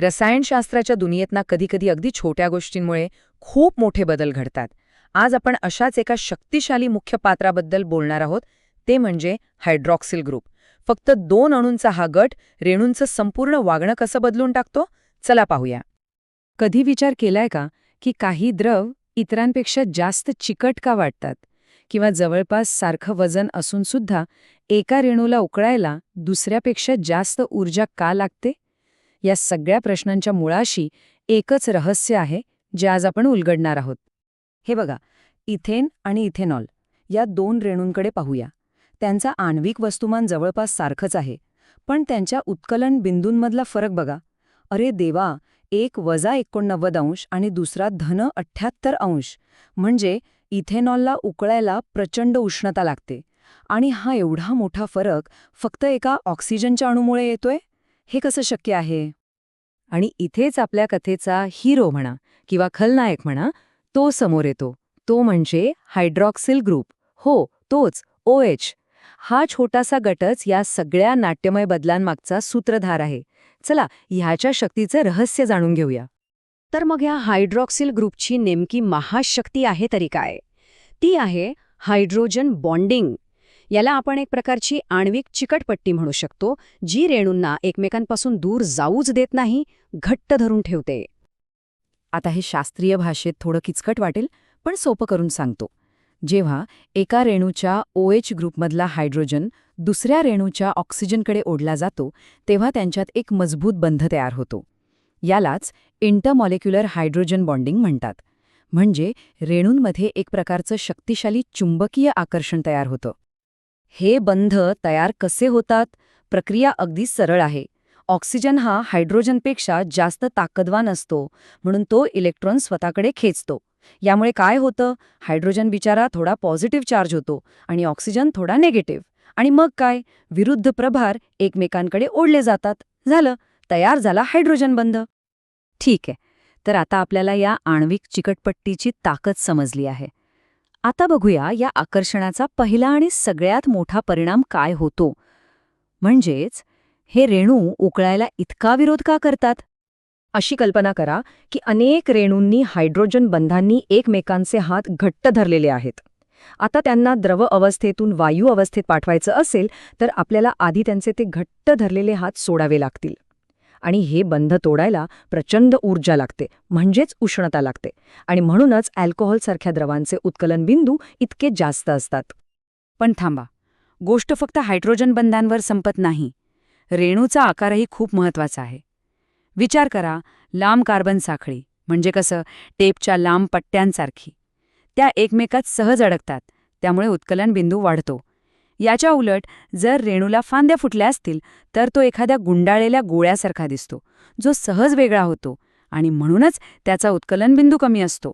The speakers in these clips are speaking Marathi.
रसायनशास्त्राच्या दुनियेतना कधीकधी अगदी छोट्या गोष्टींमुळे खूप मोठे बदल घडतात. आज आपण अशाच एका शक्तिशाली मुख्य पात्राबद्दल बोलणार आहोत ते म्हणजे हायड्रॉक्सिल ग्रुप. फक्त दोन अणूंचा हा गट रेणूंचं संपूर्ण वागणं कसं बदलून टाकतो? चला पाहूया. कधी विचार केलाय का की काही द्रव इतरांपेक्षा जास्त चिकट का वाटतात? किंवा जवळपास सारखं वजन असून सुद्धा एका रेणूला उकळायला दुसऱ्यापेक्षा जास्त ऊर्जा का लागते? या सगळ्या प्रश्नांच्या मुळाशी एकच रहस्य आहे जे आज आपण उलगडणार आहोत. हे बघा इथेन आणि इथेनॉल या दोन रेणूंकडे पाहूया. त्यांचा आण्विक वस्तुमान जवळपास सारखंच आहे पण त्यांच्या उत्कलन बिंदूंमधला फरक बघा. अरे देवा एक वजा एकोणनव्वद अंश आणि दुसरा धन अठ्ठ्याहत्तर अंश. म्हणजे इथेनॉलला उकळायला प्रचंड उष्णता लागते. आणि हा एवढा मोठा फरक फक्त एका ऑक्सिजनच्या अणूमुळे येतोय? हे कसं शक्य आहे? आणि इथेच आपल्या कथेचा हिरो म्हणा किंवा खलनायक म्हणा तो समोर येतो. तो म्हणजे हायड्रॉक्सिल ग्रुप हो तोच ओ एच हा छोटासा गटच या सगळ्या नाट्यमय बदलांमागचा सूत्रधार आहे. चला ह्याच्या शक्तीचं रहस्य जाणून घेऊया. तर मग ह्या हायड्रॉक्सिल ग्रुपची नेमकी महाशक्ती आहे तरी काय? ती आहे हायड्रोजन बॉन्डिंग याला आपण एक प्रकारची आण्विक चिकटपट्टी म्हणू शकतो जी रेणूंना एकमेकांपासून दूर जाऊच देत नाही घट्ट धरून ठेवते. आता हे शास्त्रीय भाषेत थोडं किचकट वाटेल पण सोपं करून सांगतो. जेव्हा एका रेणूच्या ओ एच ग्रुपमधला हायड्रोजन दुसऱ्या रेणूच्या ऑक्सिजनकडे ओढला जातो तेव्हा त्यांच्यात एक मजबूत बंध तयार होतो. यालाच इंटरमॉलेक्युलर हायड्रोजन बॉन्डिंग म्हणतात. म्हणजे रेणूंमध्ये एक प्रकारचं शक्तिशाली चुंबकीय आकर्षण तयार होतं. हे बंध तयार कसे होतात? प्रक्रिया अगदी सरळ आहे. ऑक्सिजन हा हायड्रोजनपेक्षा जास्त ताकदवान असतो म्हणून तो इलेक्ट्रॉन स्वतःकडे खेचतो. यामुळे काय होतं? हायड्रोजन बिचारा थोडा पॉझिटिव्ह चार्ज होतो आणि ऑक्सिजन थोडा निगेटिव्ह. आणि मग काय? विरुद्ध प्रभार एकमेकांकडे ओढले जातात. झालं. तयार झाला हायड्रोजन बंध. ठीक आहे. तर आता आपल्याला या आण्विक चिकटपट्टीची ताकद समजली आहे. आता बघूया या आकर्षणाचा पहिला आणि सगळ्यात मोठा परिणाम काय होतो. म्हणजेच हे रेणू उकळायला इतका विरोध का करतात? अशी कल्पना करा की अनेक रेणूंनी हायड्रोजन बंधांनी एकमेकांचे हात घट्ट धरलेले आहेत. आता त्यांना द्रव अवस्थेतून वायू अवस्थेत पाठवायचं असेल तर आपल्याला आधी त्यांचे ते घट्ट धरलेले हात सोडावे लागतील. आणि हे बंध तोडायला प्रचंड ऊर्जा लागते म्हणजेच उष्णता लागते. आणि म्हणूनच अल्कोहोलसारख्या द्रवांचे उत्कलन बिंदू इतके जास्त असतात. पण थांबा. गोष्ट फक्त हायड्रोजन बंधांवर संपत नाही. रेणूचा आकारही खूप महत्त्वाचा आहे. विचार करा लांब कार्बन साखळी म्हणजे कसं? टेपच्या लांब पट्ट्यांसारखी. त्या एकमेकात सहज अडकतात त्यामुळे उत्कलन बिंदू वाढतो. याच्या उलट जर रेणूला फांद्या फुटल्या असतील तर तो एखाद्या गुंडाळलेल्या गोळ्यासारखा दिसतो जो सहज वेगळा होतो आणि म्हणूनच त्याचा उत्कलन बिंदू कमी असतो.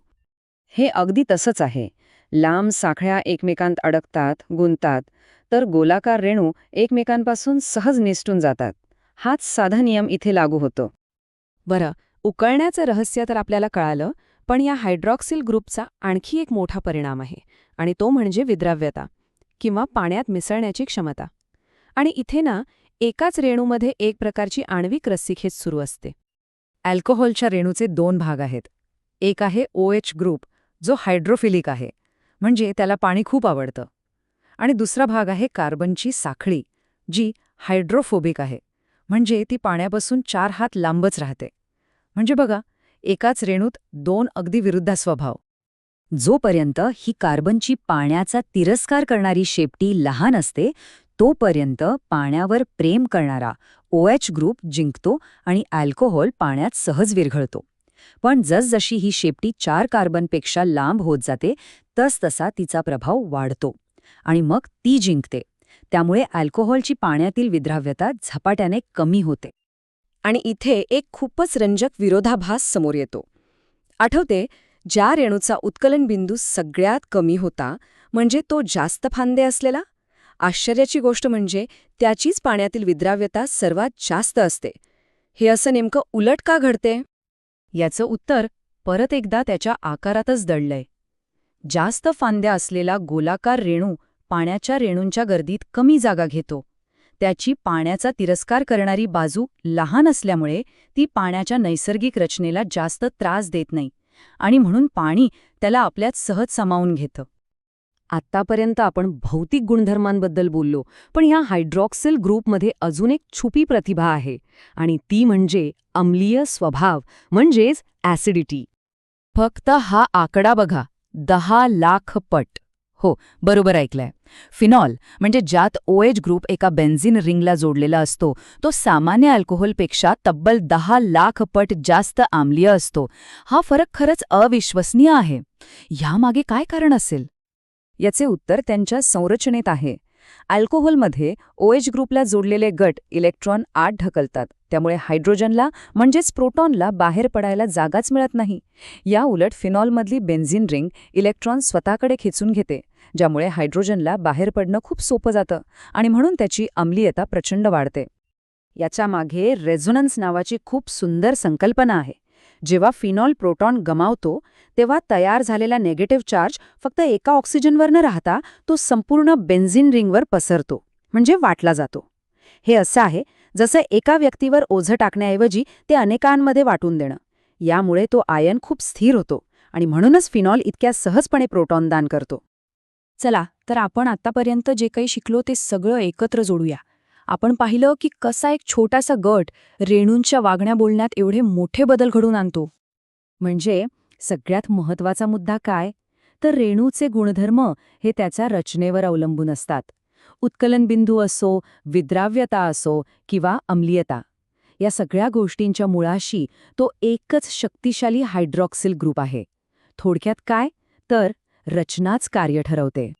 हे अगदी तसंच आहे. लांब साखळ्या एकमेकांत अडकतात गुंतात तर गोलाकार रेणू एकमेकांपासून सहज निसटून जातात. हाच साधा नियम इथे लागू होतो. बरं उकळण्याचं रहस्य तर आपल्याला कळालं पण या हायड्रॉक्सिल ग्रुपचा आणखी एक मोठा परिणाम आहे आणि तो म्हणजे विद्राव्यता. किंवा पाण्यात मिसळण्याची क्षमता. आणि इथे ना एकाच रेणूमध्ये एक प्रकारची आण्विक रस्सीखेच सुरू असते. अल्कोहोलच्या रेणूचे दोन भाग आहेत. एक आहे ओ एच ग्रुप जो हायड्रोफिलिक आहे म्हणजे त्याला पाणी खूप आवडतं. आणि दुसरा भाग आहे कार्बनची साखळी जी हायड्रोफोबिक आहे म्हणजे ती पाण्यापासून चार हात लांबच राहते. म्हणजे बघा एकाच रेणूत दोन अगदी विरुद्ध स्वभाव. जोपर्यंत ही कार्बनची पाण्याचा तिरस्कार करणारी शेपटी लहान असते तोपर्यंत पाण्यावर प्रेम करणारा ओ एच ग्रुप जिंकतो आणि अल्कोहोल पाण्यात सहज विरघळतो. पण जसजशी ही शेपटी चार कार्बनपेक्षा लांब होत जाते तसतसा तिचा प्रभाव वाढतो आणि मग ती जिंकते. त्यामुळे अल्कोहोलची पाण्यातील विद्राव्यता झपाट्याने कमी होते. आणि इथे एक खूपच रंजक विरोधाभास समोर येतो. आठवते ज्या रेणूचा उत्कलन बिंदू सगळ्यात कमी होता म्हणजे तो जास्त फांदे असलेला? आश्चर्याची गोष्ट म्हणजे त्याचीच पाण्यातील विद्राव्यता सर्वात जास्त असते. हे असं नेमकं उलट का घडते? याचं उत्तर परत एकदा त्याच्या आकारातच दडलंय. जास्त फांद्या असलेला गोलाकार रेणू पाण्याच्या रेणूंच्या गर्दीत कमी जागा घेतो. त्याची पाण्याचा तिरस्कार करणारी बाजू लहान असल्यामुळे ती पाण्याच्या नैसर्गिक रचनेला जास्त त्रास देत नाही. आणि म्हणून पाणी त्याला आपल्यात सहज सामावून घेतं. आत्तापर्यंत आपण भौतिक गुणधर्मांबद्दल बोललो पण ह्या हायड्रॉक्सिल ग्रुपमध्ये अजून एक छुपी प्रतिभा आहे आणि ती म्हणजे अम्लीय स्वभाव म्हणजेच ॲसिडिटी. फक्त हा आकडा बघा दहा लाख पट. हो बरोबर ऐकलंय. फिनॉल म्हणजे ज्यात ओएच ग्रुप एका बेन्झिन रिंगला जोडलेला असतो तो सामान्य अल्कोहोलपेक्षा तब्बल दहा लाख पट जास्त आम्लीय असतो. हा फरक खरंच अविश्वसनीय आहे. ह्यामागे काय कारण असेल? याचे उत्तर त्यांच्या संरचनेत आहे. अल्कोहोलमध्ये ओएच ग्रुपला जोडलेले गट इलेक्ट्रॉन आत ढकलतात. त्यामुळे हायड्रोजनला म्हणजेच प्रोटॉनला बाहेर पडायला जागाच मिळत नाही. या उलट फिनॉलमधली बेन्झिन रिंग इलेक्ट्रॉन स्वतःकडे खेचून घेते ज्यामुळे हायड्रोजनला बाहेर पडणं खूप सोपं जातं आणि म्हणून त्याची अम्लीयता प्रचंड वाढते. याच्या मागे रेझोनन्स नावाची खूप सुंदर संकल्पना आहे. जेव्हा फिनॉल प्रोटॉन गमावतो तेव्हा तयार झालेला नेगेटिव्ह चार्ज फक्त एका ऑक्सिजनवर न राहता तो संपूर्ण बेन्झिन रिंगवर पसरतो म्हणजे वाटला जातो. हे असं आहे जसं एका व्यक्तीवर ओझं टाकण्याऐवजी ते अनेकांमध्ये वाटून देणं. यामुळे तो आयन खूप स्थिर होतो आणि म्हणूनच फिनॉल इतक्या सहजपणे प्रोटॉन दान करतो. चला तर आपण आतापर्यंत जे काही शिकलो ते सगळं एकत्र जोडूया. आपण पाहिलं की कसा एक छोटासा गट रेणूंच्या वागण्या बोलण्यात एवढे मोठे बदल घडून आणतो. म्हणजे सगळ्यात महत्त्वाचा मुद्दा काय? तर रेणूचे गुणधर्म हे त्याच्या रचनेवर अवलंबून असतात. उत्कलनबिंदू असो विद्राव्यता असो किंवा अम्लीयता. या सगळ्या गोष्टींच्या मुळाशी तो एकच शक्तिशाली हायड्रॉक्सिल ग्रुप आहे. थोडक्यात काय? तर रचनाच कार्य ठरवते.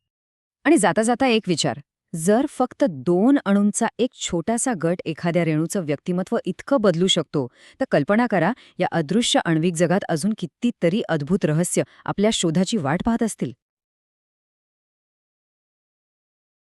आणि जाता जाता एक विचार. जर फक्त दोन अणूंचा एक छोटासा गट एखाद्या रेणूचं व्यक्तिमत्व इतकं बदलू शकतो तर कल्पना करा या अदृश्य आण्विक जगात अजून कितीतरी अद्भुत रहस्य आपल्या शोधाची वाट पाहत असतील.